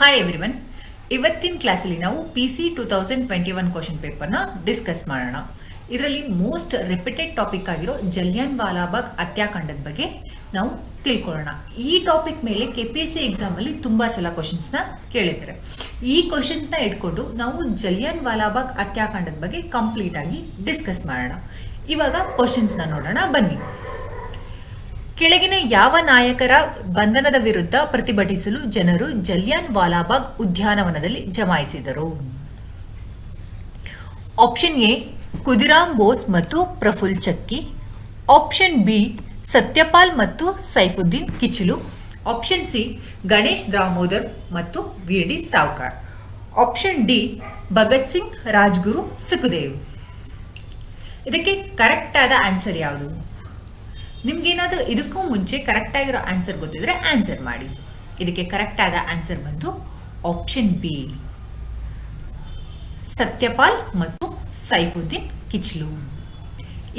Hi everyone ಇವತ್ತಿನ ಕ್ಲಾಸಲ್ಲಿ ನಾವು P C two thousand twenty one question ಪೇಪರ್ನ ಡಿಸ್ಕಸ್ ಮಾಡೋಣ. ಇದರಲ್ಲಿ ಮೋಸ್ಟ್ ರಿಪಿಟೆಡ್ ಟಾಪಿಕ್ ಆಗಿರೋ ಜಲಿಯನ್ ವಾಲಾಬಾಗ್ ಹತ್ಯಾಕಾಂಡದ ಬಗ್ಗೆ ನಾವು ತಿಳ್ಕೊಳ್ಳೋಣ. ಈ ಟಾಪಿಕ್ ಮೇಲೆ ಕೆ ಪಿ ಎಸ್ ಸಿ ಎಕ್ಸಾಮಲ್ಲಿ ತುಂಬ ಸಲ ಕ್ವಶನ್ಸ್ನ ಕೇಳಿದ್ದಾರೆ. ಈ ಕ್ವಶನ್ಸ್ನ ಇಟ್ಕೊಂಡು ನಾವು ಜಲಿಯನ್ ವಾಲಾಬಾಗ್ ಹತ್ಯಾಕಾಂಡದ ಬಗ್ಗೆ ಕಂಪ್ಲೀಟ್ ಆಗಿ ಡಿಸ್ಕಸ್ ಮಾಡೋಣ. ಇವಾಗ ಕ್ವಶನ್ಸ್ನ ನೋಡೋಣ. ಬನ್ನಿ. ಕೆಳಗಿನ ಯಾವ ನಾಯಕರ ಬಂಧನದ ವಿರುದ್ಧ ಪ್ರತಿಭಟಿಸಲು ಜನರು ಜಲಿಯನ್ ವಾಲಾಬಾಗ್ ಉದ್ಯಾನವನದಲ್ಲಿ ಜಮಾಯಿಸಿದರು. ಆಪ್ಷನ್ ಎ ಕುದಿರಾಮ್ ಬೋಸ್ ಮತ್ತು ಪ್ರಫುಲ್ ಚಕ್ಕಿ. ಆಪ್ಷನ್ ಬಿ, ಸತ್ಯಪಾಲ್ ಮತ್ತು ಸೈಫುದ್ದೀನ್ ಕಿಚಿಲು ಆಪ್ಷನ್ ಸಿ, ಗಣೇಶ್ ದಾಮೋದರ್ ಮತ್ತು V D Savarkar. Option D, Bhagat Singh, Rajguru, Sukhdev. ಇದಕ್ಕೆ ಕರೆಕ್ಟ್ ಆದ ಆನ್ಸರ್ ಯಾವುದು? ನಿಮ್ಗೇನಾದ್ರೂ ಇದಕ್ಕೂ ಮುಂಚೆ ಕರೆಕ್ಟ್ ಆಗಿರೋ ಆನ್ಸರ್ ಗೊತ್ತಿದ್ರೆ ಆನ್ಸರ್ ಮಾಡಿ. ಇದಕ್ಕೆ ಕರೆಕ್ಟ್ ಆದ ಆನ್ಸರ್ ಬಂದು ಆಪ್ಷನ್ ಬಿ ಸತ್ಯಪಾಲ್ ಮತ್ತು ಸೈಫುದ್ದೀನ್ ಕಿಚ್ಲು.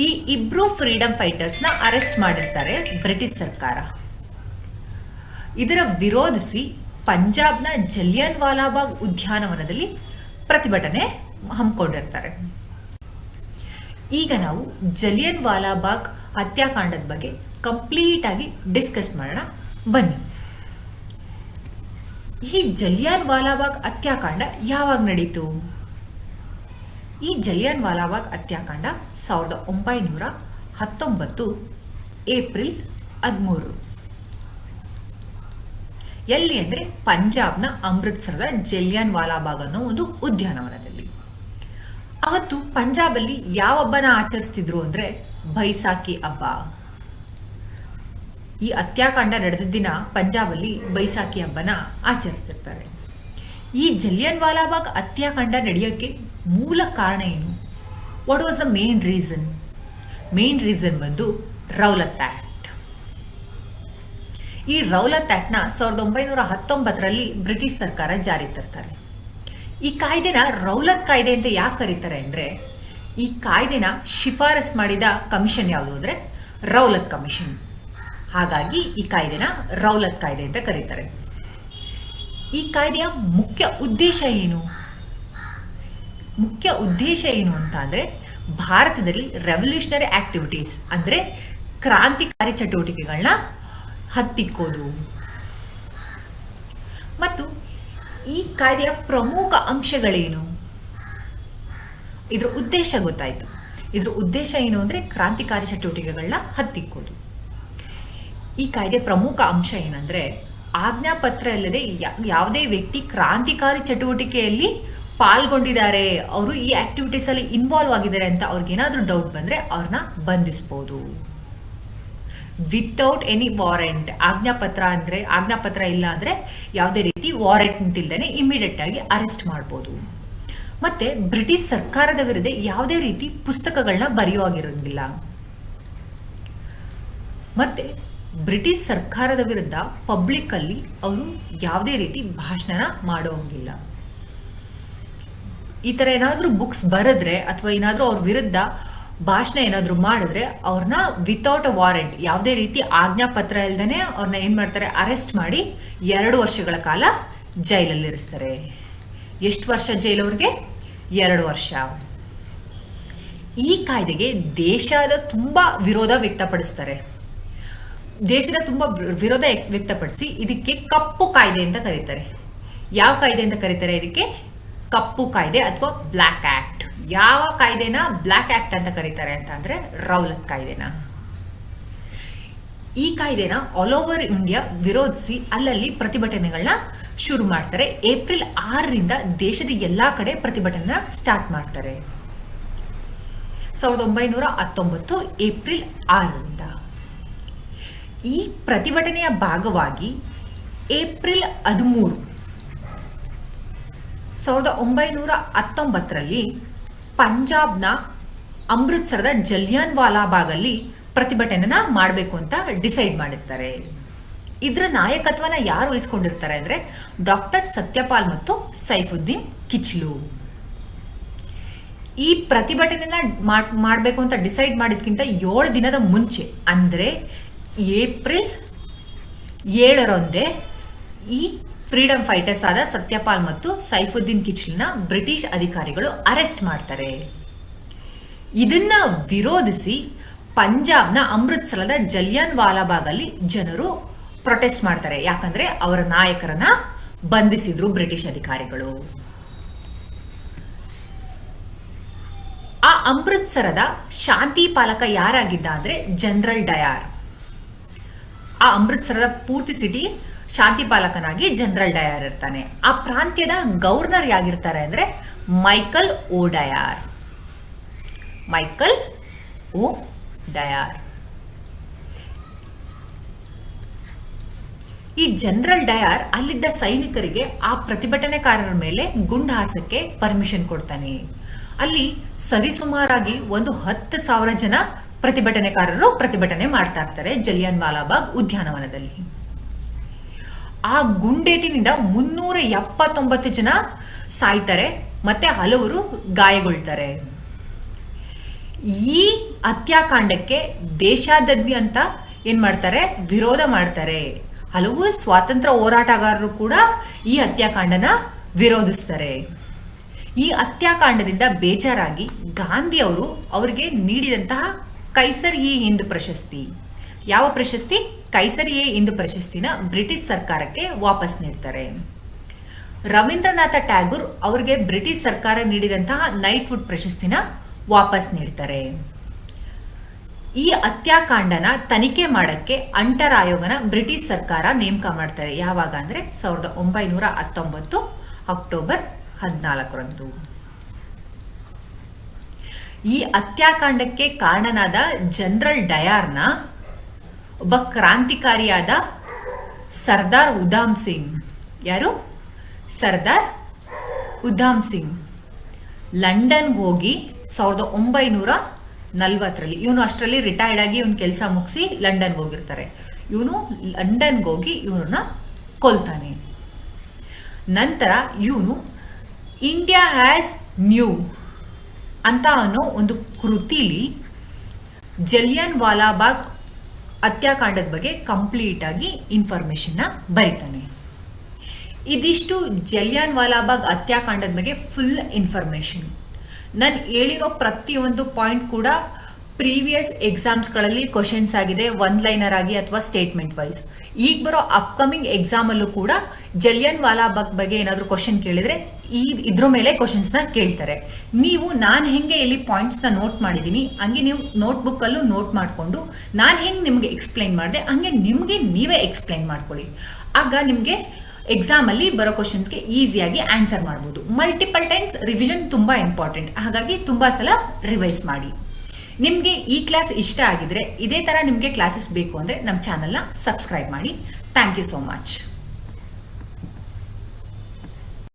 ಈ ಇಬ್ರು ಫ್ರೀಡಮ್ ಫೈಟರ್ಸ್ನ ಅರೆಸ್ಟ್ ಮಾಡಿರ್ತಾರೆ ಬ್ರಿಟಿಷ್ ಸರ್ಕಾರ. ಇದರ ವಿರೋಧಿಸಿ ಪಂಜಾಬ್ನ ಜಲಿಯನ್ ವಾಲಾಬಾಗ್ ಉದ್ಯಾನವನದಲ್ಲಿ ಪ್ರತಿಭಟನೆ ಹಮ್ಮಿಕೊಂಡಿರ್ತಾರೆ. ಈಗ ನಾವು ಜಲಿಯನ್ ವಾಲಾಬಾಗ್ ಹತ್ಯಾಕಾಂಡದ ಬಗ್ಗೆ ಕಂಪ್ಲೀಟ್ ಆಗಿ ಡಿಸ್ಕಸ್ ಮಾಡೋಣ. ಬನ್ನಿ. ಈ ಜಲಿಯಾನ್ ವಾಲಾಬಾಗ್ ಹತ್ಯಾಕಾಂಡ ಯಾವಾಗ ನಡೀತು? ಈ ಜಲಿಯನ್ ವಾಲಾಬಾಗ್ ಹತ್ಯಾಕಾಂಡ ಸಾವಿರದ ಒಂಬೈನೂರ ಹತ್ತೊಂಬತ್ತು ಏಪ್ರಿಲ್ ಹದಿಮೂರು. ಎಲ್ಲಿ ಅಂದರೆ ಪಂಜಾಬ್ನ ಅಮೃತ್ಸರದ ಜಲಿಯಾನ್ ವಾಲಾಬಾಗ್ ಅನ್ನೋ ಒಂದು ಉದ್ಯಾನವನದಲ್ಲಿ. ಅವತ್ತು ಪಂಜಾಬಲ್ಲಿ ಯಾವ ಹಬ್ಬನ ಆಚರಿಸ್ತಿದ್ರು ಅಂದ್ರೆ ಬೈಸಾಖಿ ಹಬ್ಬ. ಈ ಹತ್ಯಾಕಾಂಡ ನಡೆದ ದಿನ ಪಂಜಾಬಲ್ಲಿ ಬೈಸಾಕಿ ಹಬ್ಬನ ಆಚರಿಸ್ತಿರ್ತಾರೆ. ಈ ಜಲಿಯನ್ ವಾಲಾಬಾಗ್ ಹತ್ಯಾಕಾಂಡ ನಡೆಯೋಕ್ಕೆ ಮೂಲ ಕಾರಣ ಏನು? What was the main reason main reason ಬಂದು ರೌಲತ್ ಆಕ್ಟ್ ಈ ರೌಲತ್ ಆಕ್ಟ್ನ ಸಾವಿರದ ಒಂಬೈನೂರ ಹತ್ತೊಂಬತ್ತರಲ್ಲಿ ಬ್ರಿಟಿಷ್ ಸರ್ಕಾರ ಜಾರಿ ತರ್ತಾರೆ. ಈ ಕಾಯ್ದೆನ ರೌಲತ್ ಕಾಯ್ದೆ ಅಂತ ಯಾಕೆ ಕರೀತಾರೆ ಅಂದರೆ ಈ ಕಾಯ್ದೆನ ಶಿಫಾರಸ್ ಮಾಡಿದ ಕಮಿಷನ್ ಯಾವುದು ಅಂದರೆ ರೌಲತ್ ಕಮಿಷನ್. ಹಾಗಾಗಿ ಈ ಕಾಯ್ದೆನ ರೌಲತ್ ಕಾಯ್ದೆ ಅಂತ ಕರೀತಾರೆ. ಈ ಕಾಯ್ದೆಯ ಮುಖ್ಯ ಉದ್ದೇಶ ಏನು? ಮುಖ್ಯ ಉದ್ದೇಶ ಏನು ಅಂತ ಅಂದರೆ ಭಾರತದಲ್ಲಿ ರೆವಲ್ಯೂಷನರಿ ಆಕ್ಟಿವಿಟೀಸ್ ಅಂದರೆ ಕ್ರಾಂತಿಕಾರಿ ಚಟುವಟಿಕೆಗಳನ್ನ ಹತ್ತಿಕ್ಕೋದು. ಮತ್ತು ಈ ಕಾಯ್ದೆಯ ಪ್ರಮುಖ ಅಂಶಗಳೇನು? ಇದ್ರ ಉದ್ದೇಶ ಗೊತ್ತಾಯ್ತು. ಇದ್ರ ಉದ್ದೇಶ ಏನು ಅಂದರೆ ಕ್ರಾಂತಿಕಾರಿ ಚಟುವಟಿಕೆಗಳನ್ನ ಹತ್ತಿಕ್ಕೋದು. ಈ ಕಾಯ್ದೆ ಪ್ರಮುಖ ಅಂಶ ಏನಂದ್ರೆ ಆಜ್ಞಾಪತ್ರ ಇಲ್ಲದೆ ಯಾವುದೇ ವ್ಯಕ್ತಿ ಕ್ರಾಂತಿಕಾರಿ ಚಟುವಟಿಕೆಯಲ್ಲಿ ಪಾಲ್ಗೊಂಡಿದ್ದಾರೆ, ಅವರು ಈ ಆಕ್ಟಿವಿಟೀಸ್ ಅಲ್ಲಿ ಇನ್ವಾಲ್ವ್ ಆಗಿದ್ದಾರೆ ಅಂತ ಅವ್ರಿಗೇನಾದ್ರೂ ಡೌಟ್ ಬಂದ್ರೆ ಅವ್ರನ್ನ ಬಂಧಿಸ್ಬೋದು. ವಿತೌಟ್ ಎನಿ ವಾರೆಂಟ್ ಆಜ್ಞಾಪತ್ರ ಅಂದ್ರೆ, ಆಜ್ಞಾಪತ್ರ ಇಲ್ಲ ಅಂದ್ರೆ ಯಾವುದೇ ರೀತಿ ವಾರೆಂಟ್ ಇಲ್ದೇನೆ ಇಮಿಡಿಯೇಟ್ ಆಗಿ ಅರೆಸ್ಟ್ ಮಾಡ್ಬೋದು. ಮತ್ತೆ ಬ್ರಿಟಿಷ್ ಸರ್ಕಾರದ ವಿರುದ್ಧ ಯಾವುದೇ ರೀತಿ ಪುಸ್ತಕಗಳನ್ನ ಬರೆಯುವಾಗಿರಂಗಿಲ್ಲ ಮತ್ತೆ ಬ್ರಿಟಿಷ್ ಸರ್ಕಾರದ ವಿರುದ್ಧ ಪಬ್ಲಿಕ್ ಅಲ್ಲಿ ಅವರು ಯಾವುದೇ ರೀತಿ ಭಾಷಣ ಮಾಡೋಂಗಿಲ್ಲ ಈ ತರ ಏನಾದರೂ ಬುಕ್ಸ್ ಬರೆದ್ರೆ ಅಥವಾ ಏನಾದರೂ ಅವ್ರ ವಿರುದ್ಧ ಭಾಷಣ ಏನಾದರೂ ಮಾಡಿದ್ರೆ ಅವ್ರನ್ನ ವಿತೌಟ್ ಅ ವಾರೆಂಟ್ ಯಾವುದೇ ರೀತಿ ಆಜ್ಞಾಪತ್ರ ಇಲ್ದೇನೆ ಅವ್ರನ್ನ ಏನ್ ಮಾಡ್ತಾರೆ ಅರೆಸ್ಟ್ ಮಾಡಿ ಎರಡು ವರ್ಷಗಳ ಕಾಲ ಜೈಲಲ್ಲಿ ಇರಿಸ್ತಾರೆ ಎಷ್ಟು ವರ್ಷ ಜೈಲವ್ರಿಗೆ? ಎರಡು ವರ್ಷ. ಈ ಕಾಯ್ದೆಗೆ ದೇಶದ ತುಂಬ ವಿರೋಧ ವ್ಯಕ್ತಪಡಿಸ್ತಾರೆ. ದೇಶದ ತುಂಬ ವಿರೋಧ ವ್ಯಕ್ತಪಡಿಸಿ ಇದಕ್ಕೆ ಕಪ್ಪು ಕಾಯ್ದೆ ಅಂತ ಕರೀತಾರೆ. ಯಾವ ಕಾಯ್ದೆ ಅಂತ ಕರೀತಾರೆ ಇದಕ್ಕೆ? ಕಪ್ಪು ಕಾಯ್ದೆ ಅಥವಾ ಬ್ಲ್ಯಾಕ್ ಆಕ್ಟ್. ಯಾವ ಕಾಯ್ದೆನ ಬ್ಲ್ಯಾಕ್ ಆಕ್ಟ್ ಅಂತ ಕರೀತಾರೆ ಅಂತ ಅಂದ್ರೆ ರೌಲತ್ ಕಾಯ್ದೆನ? ಈ ಕಾಯ್ದೆನ ಆಲ್ ಓವರ್ ಇಂಡಿಯಾ ವಿರೋಧಿಸಿ ಅಲ್ಲಲ್ಲಿ ಪ್ರತಿಭಟನೆಗಳನ್ನ ಶುರು ಮಾಡ್ತಾರೆ. ಏಪ್ರಿಲ್ ಆರರಿಂದ ದೇಶದ ಎಲ್ಲಾ ಕಡೆ ಪ್ರತಿಭಟನೆ ಸ್ಟಾರ್ಟ್ ಮಾಡ್ತಾರೆ. ಸಾವಿರದ ಒಂಬೈನೂರ ಹತ್ತೊಂಬತ್ತು ಏಪ್ರಿಲ್ ಆರರಿಂದ. ಈ ಪ್ರತಿಭಟನೆಯ ಭಾಗವಾಗಿ ಏಪ್ರಿಲ್ ಹದಿಮೂರು ಸಾವಿರದ ಒಂಬೈನೂರ ಹತ್ತೊಂಬತ್ತರಲ್ಲಿ ಪಂಜಾಬ್ನ ಅಮೃತ್ಸರದ ಜಲಿಯನ್ ವಾಲಾಬಾಗಲ್ಲಿ ಪ್ರತಿಭಟನೆನ ಮಾಡಬೇಕು ಅಂತ ಡಿಸೈಡ್ ಮಾಡಿರ್ತಾರೆ. ಇದರ ನಾಯಕತ್ವನ ಯಾರು ವಹಿಸ್ಕೊಂಡಿರ್ತಾರೆ ಅಂದ್ರೆ ಡಾಕ್ಟರ್ ಸತ್ಯಪಾಲ್ ಮತ್ತು ಸೈಫುದ್ದೀನ್ ಕಿಚ್ಲು. ಈ ಪ್ರತಿಭಟನೆನ ಮಾಡಬೇಕು ಅಂತ ಡಿಸೈಡ್ ಮಾಡಿದ್ಕಿಂತ ಏಳು ದಿನದ ಮುಂಚೆ, ಅಂದ್ರೆ ಏಪ್ರಿಲ್ ಏಳರೊಂದೇ ಈ ಫ್ರೀಡಂ ಫೈಟರ್ಸ್ ಆದ ಸತ್ಯಪಾಲ್ ಮತ್ತು ಸೈಫುದ್ದೀನ್ ಕಿಚ್ಲಿನ ಬ್ರಿಟಿಷ್ ಅಧಿಕಾರಿಗಳು ಅರೆಸ್ಟ್ ಮಾಡ್ತಾರೆ. ಇದನ್ನ ವಿರೋಧಿಸಿ ಪಂಜಾಬ್ನ ಅಮೃತ್ಸರದ ಜಲಿಯನ್ ವಾಲಾಬಾಗ್ ಅಲ್ಲಿ ಜನರು ಪ್ರೊಟೆಸ್ಟ್ ಮಾಡ್ತಾರೆ. ಯಾಕಂದ್ರೆ ಅವರ ನಾಯಕರನ್ನ ಬಂಧಿಸಿದ್ರು ಬ್ರಿಟಿಷ್ ಅಧಿಕಾರಿಗಳು. ಆ ಅಮೃತ್ಸರದ ಶಾಂತಿ ಪಾಲಕ ಯಾರಾಗಿದ್ದ ಅಂದ್ರೆ ಜನರಲ್ ಡಯಾರ್. ಆ ಅಮೃತ್ಸರದ ಪೂರ್ತಿ ಸಿಟಿ ಶಾಂತಿ ಪಾಲಕನಾಗಿ ಜನರಲ್ ಡಯಾರ್ ಇರ್ತಾನೆ. ಆ ಪ್ರಾಂತ್ಯದ ಗವರ್ನರ್ ಯಾಗಿರ್ತಾರೆ ಅಂದ್ರೆ ಮೈಕಲ್ ಓ ಡಯಾರ್. ಮೈಕಲ್ ಓ ಡಯಾರ್ ಈ ಜನರಲ್ ಡಯಾರ್ ಅಲ್ಲಿದ್ದ ಸೈನಿಕರಿಗೆ ಆ ಪ್ರತಿಭಟನೆಕಾರರ ಮೇಲೆ ಗುಂಡು ಹಾರಿಸಕ್ಕೆ ಪರ್ಮಿಷನ್ ಕೊಡ್ತಾನೆ. ಅಲ್ಲಿ ಸರಿಸುಮಾರಾಗಿ ಒಂದು ಹತ್ತು ಸಾವಿರ ಜನ ಪ್ರತಿಭಟನೆಕಾರರು ಪ್ರತಿಭಟನೆ ಮಾಡ್ತಾ ಇರ್ತಾರೆ ಜಲಿಯನ್ ವಾಲಾಬಾಗ್ ಉದ್ಯಾನವನದಲ್ಲಿ. ಆ ಗುಂಡೇಟಿನಿಂದ ಮುನ್ನೂರ ಎಪ್ಪತ್ತೊಂಬತ್ತು ಜನ ಸಾಯ್ತಾರೆ ಮತ್ತೆ ಹಲವರು ಗಾಯಗೊಳ್ತಾರೆ. ಈ ಹತ್ಯಾಕಾಂಡಕ್ಕೆ ದೇಶಾದ್ಯಂತ ಏನ್ ಮಾಡ್ತಾರೆ? ವಿರೋಧ ಮಾಡ್ತಾರೆ. ಹಲವು ಸ್ವಾತಂತ್ರ್ಯ ಹೋರಾಟಗಾರರು ಕೂಡ ಈ ಹತ್ಯಾಕಾಂಡನ ವಿರೋಧಿಸ್ತಾರೆ. ಈ ಹತ್ಯಾಕಾಂಡದಿಂದ ಬೇಜಾರಾಗಿ ಗಾಂಧಿ ಅವರು ಅವರಿಗೆ ನೀಡಿದಂತಹ ಕೈಸರ್ ಇ ಹಿಂದ್ ಪ್ರಶಸ್ತಿ. ಯಾವ ಪ್ರಶಸ್ತಿ? ಕೈಸರ್ ಎ ಹಿಂದ್ ಪ್ರಶಸ್ತಿನ ಬ್ರಿಟಿಷ್ ಸರ್ಕಾರಕ್ಕೆ ವಾಪಸ್ ನೀಡ್ತಾರೆ. ರವೀಂದ್ರನಾಥ ಟ್ಯಾಗೂರ್ ಅವರಿಗೆ ಬ್ರಿಟಿಷ್ ಸರ್ಕಾರ ನೀಡಿದಂತಹ ನೈಟ್ವುಡ್ ಪ್ರಶಸ್ತಿನ ವಾಪಸ್ ನೀಡ್ತಾರೆ. ಈ ಹತ್ಯಾಕಾಂಡನ ತನಿಖೆ ಮಾಡಕ್ಕೆ ಅಂಟರ್ ಆಯೋಗನ ಬ್ರಿಟಿಷ್ ಸರ್ಕಾರ ನೇಮಕ ಮಾಡ್ತಾರೆ. ಯಾವಾಗ ಅಂದ್ರೆ ಸಾವಿರದ ಒಂಬೈನೂರ ಹತ್ತೊಂಬತ್ತು ಅಕ್ಟೋಬರ್ ಹದಿನಾಲ್ಕರಂದು. ಈ ಹತ್ಯಾಕಾಂಡಕ್ಕೆ ಕಾರಣನಾದ ಜನರಲ್ ಡಯಾರ್ನ ಒಬ್ಬ ಕ್ರಾಂತಿಕಾರಿಯಾದ ಸರ್ದಾರ್ ಉಧಾಮ್ ಸಿಂಗ್. ಯಾರು? ಸರ್ದಾರ್ ಉಧಾಮ್ ಸಿಂಗ್. ಲಂಡನ್ಗೆ ಹೋಗಿ ಸಾವಿರದ ಒಂಬೈನೂರ ನಲ್ವತ್ತರಲ್ಲಿ. ಇವನು ಅಷ್ಟರಲ್ಲಿ ರಿಟೈರ್ಡ್ ಆಗಿ ಇವನು ಕೆಲಸ ಮುಗಿಸಿ ಲಂಡನ್ಗೆ ಹೋಗಿರ್ತಾರೆ. ಇವನು ಲಂಡನ್ಗೆ ಹೋಗಿ ಇವ್ರನ್ನ ಕೊಲ್ತಾನೆ. ನಂತರ ಇವನು ಇಂಡಿಯಾ ಹ್ಯಾಸ್ ನ್ಯೂ ಅಂತ ಅನ್ನೋ ಒಂದು ಕೃತಿಲಿ ಜಲಿಯನ್ ವಾಲಾಬಾಗ್ ಹತ್ಯಾಕಾಂಡದ ಬಗ್ಗೆ ಕಂಪ್ಲೀಟ್ ಆಗಿ ಇನ್ಫಾರ್ಮೇಶನ್ನ ಬರಿತಾನೆ. ಇದಿಷ್ಟು ಜಲಿಯನ್ ವಾಲಾಬಾಗ್ ಹತ್ಯಾಕಾಂಡದ ಬಗ್ಗೆ ಫುಲ್ ಇನ್ಫಾರ್ಮೇಶನ್ ನಾನು ಹೇಳಿರೋ ಪ್ರತಿಯೊಂದು ಪಾಯಿಂಟ್ ಕೂಡ ಪ್ರೀವಿಯಸ್ ಎಕ್ಸಾಮ್ಸ್ಗಳಲ್ಲಿ ಕ್ವಶನ್ಸ್ ಆಗಿದೆ ಒನ್ ಲೈನರ್ ಆಗಿ ಅಥವಾ ಸ್ಟೇಟ್ಮೆಂಟ್ ವೈಸ್ ಈಗ ಬರೋ ಅಪ್ಕಮಿಂಗ್ ಎಕ್ಸಾಮಲ್ಲೂ ಕೂಡ ಜಲಿಯನ್ ವಾಲಾಬಾಗ್ ಬಗ್ಗೆ ಏನಾದರೂ ಕ್ವಶನ್ ಕೇಳಿದ್ರೆ ಈ ಇದ್ರ ಮೇಲೆ ಕ್ವಶನ್ಸ್ನ ಕೇಳ್ತಾರೆ. ನೀವು, ನಾನು ಹೆಂಗೆ ಇಲ್ಲಿ ಪಾಯಿಂಟ್ಸ್ನ ನೋಟ್ ಮಾಡಿದ್ದೀನಿ, ಹಂಗೆ ನೀವು ನೋಟ್ಬುಕ್ಕಲ್ಲೂ ನೋಟ್ ಮಾಡಿಕೊಂಡು, ನಾನು ಹೆಂಗೆ ನಿಮಗೆ ಎಕ್ಸ್ಪ್ಲೈನ್ ಮಾಡಿದೆ, ಹಂಗೆ ನಿಮಗೆ ನೀವೇ ಎಕ್ಸ್ಪ್ಲೈನ್ ಮಾಡ್ಕೊಳ್ಳಿ. ಆಗ ನಿಮಗೆ ಎಕ್ಸಾಮಲ್ಲಿ ಬರೋ ಕ್ವಶನ್ಸ್ಗೆ ಈಸಿಯಾಗಿ ಆನ್ಸರ್ ಮಾಡ್ಬೋದು. ಮಲ್ಟಿಪಲ್ ಟೈಮ್ಸ್ ರಿವಿಷನ್ ತುಂಬ ಇಂಪಾರ್ಟೆಂಟ್ ಹಾಗಾಗಿ ತುಂಬ ಸಲ ರಿವೈಸ್ ಮಾಡಿ. ನಿಮಗೆ ಈ ಕ್ಲಾಸ್ ಇಷ್ಟ ಆಗಿದ್ರೆ ಇದೇ ಥರ ನಿಮಗೆ ಕ್ಲಾಸಸ್ ಬೇಕು ಅಂದರೆ ನಮ್ಮ ಚಾನಲ್ನ ಸಬ್ಸ್ಕ್ರೈಬ್ ಮಾಡಿ. Thank you so much